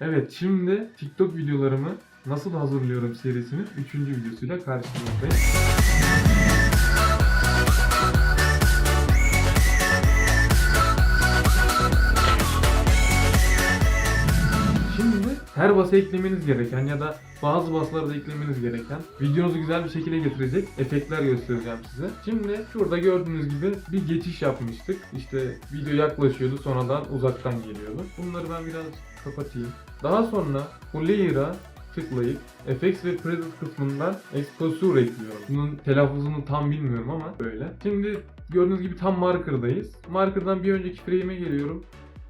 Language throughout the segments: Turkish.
Evet şimdi TikTok videolarımı nasıl hazırlıyorum serisinin 3. videosuyla karşınızdayım. Her basa eklemeniz gereken ya da bazı baslara eklemeniz gereken videonuzu güzel bir şekilde getirecek efektler göstereceğim size. Şimdi şurada gördüğünüz gibi bir geçiş yapmıştık. İşte video yaklaşıyordu sonradan uzaktan geliyordu. Bunları ben biraz kapatayım. Daha sonra bu layer'a tıklayıp FX ve Present kısmından Exposure ekliyorum. Bunun telaffuzunu tam bilmiyorum ama böyle. Şimdi gördüğünüz gibi tam marker'dayız. Marker'dan bir önceki frame'e geliyorum.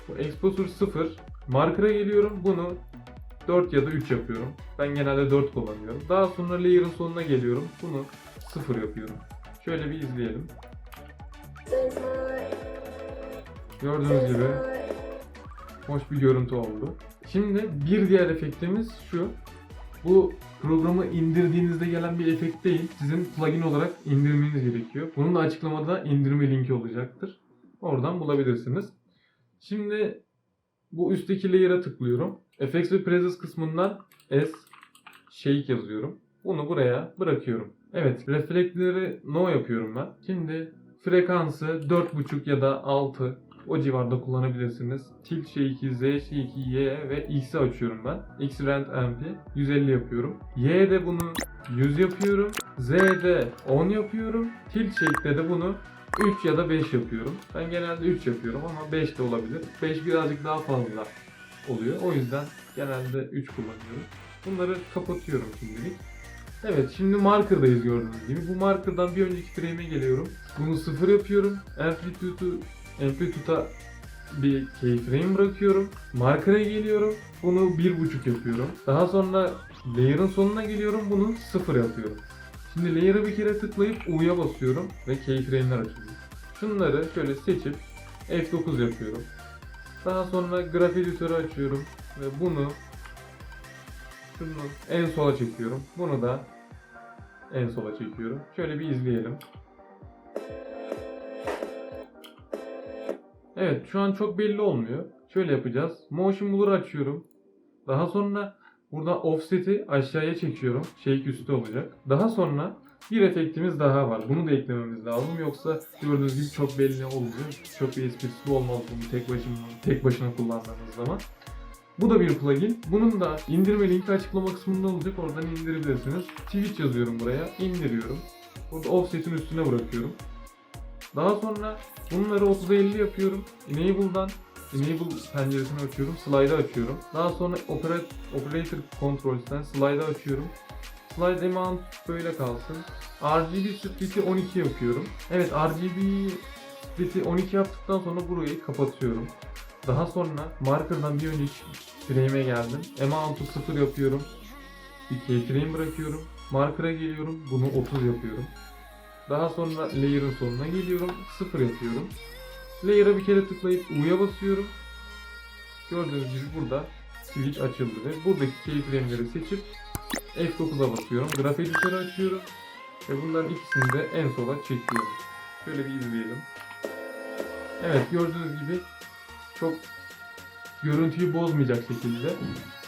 Bu Exposure 0. Marker'a geliyorum. Bunu 4 ya da 3 yapıyorum. Ben genelde 4 kullanıyorum. Daha sonra layer'ın sonuna geliyorum. Bunu 0 yapıyorum. Şöyle bir izleyelim. Gördüğünüz gibi hoş bir görüntü oldu. Şimdi bir diğer efektimiz şu. Bu programı indirdiğinizde gelen bir efekt değil. Sizin plugin olarak indirmeniz gerekiyor. Bunun da açıklamada indirme linki olacaktır. Oradan bulabilirsiniz. Şimdi bu üstteki layer'a tıklıyorum. FX ve Presets kısmından S Shake yazıyorum. Bunu buraya bırakıyorum. Evet, reflektleri no yapıyorum ben. Şimdi frekansı 4.5 ya da 6 o civarda kullanabilirsiniz. Tilt Shake'i, Z Shake'i, Y ve X'i açıyorum ben. X Rand MP 150 yapıyorum. Y'de bunu 100 yapıyorum. Z'de 10 yapıyorum. Tilt Shake'de de bunu 3 ya da 5 yapıyorum. Ben genelde 3 yapıyorum ama 5 de olabilir. 5 birazcık daha fazla oluyor. O yüzden genelde 3 kullanıyorum. Bunları kapatıyorum şimdilik. Evet şimdi marker'dayız gördüğünüz gibi. Bu marker'dan bir önceki frame'e geliyorum. Bunu 0 yapıyorum. Amplitude'u Amplitude'a bir keyframe bırakıyorum. Marker'a geliyorum. Bunu 1.5 yapıyorum. Daha sonra layer'ın sonuna geliyorum. Bunu 0 yapıyorum. Şimdi layer'a bir kere tıklayıp U'ya basıyorum ve keyframe'ler açılıyor. Şunları şöyle seçip F9 yapıyorum. Daha sonra grafik editörü açıyorum ve bunu şunu en sola çekiyorum. Bunu da en sola çekiyorum. Şöyle bir izleyelim. Evet şu an çok belli olmuyor. Şöyle yapacağız. Motion Blur'ı açıyorum. Daha sonra burada offset'i aşağıya çekiyorum. Shake üstü olacak. Daha sonra bir efektimiz daha var. Bunu da eklememiz lazım. Yoksa gördüğünüz gibi çok belli oluyor. Çok bir esprisi olmaz bunu tek başına, tek başına kullandığınız zaman. Bu da bir plugin. Bunun da indirme linki açıklama kısmında olacak. Oradan indirebilirsiniz. Twitch yazıyorum buraya. indiriyorum. Burada offset'in üstüne bırakıyorum. Daha sonra bunları 30'a 50 yapıyorum. Enable'dan Enable penceresini açıyorum. Slide'ı açıyorum. Daha sonra Operat- Operator Controls'ten Slide'ı açıyorum. Slide amount böyle kalsın. RGB split'i 12 yapıyorum. Evet RGB split'i 12 yaptıktan sonra burayı kapatıyorum. Daha sonra marker'dan bir önceki frame'e geldim. Amount'u 0 yapıyorum. Bir keyframe bırakıyorum. Marker'a geliyorum. Bunu 30 yapıyorum. Daha sonra layer'ın sonuna geliyorum. 0 yapıyorum. Layer'a bir kere tıklayıp U'ya basıyorum. Gördüğünüz gibi burada switch açıldı ve buradaki keyframe'leri seçip F9'a basıyorum. Graph editörü açıyorum. Ve bunların ikisini de en sola çekiyorum. Şöyle bir izleyelim. Evet gördüğünüz gibi çok görüntüyü bozmayacak şekilde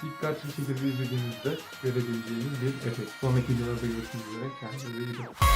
dikkatli şekilde izlediğinizde görebileceğiniz bir efekt. Sonraki videolarda görüşmek üzere. Kendinize iyi bakın.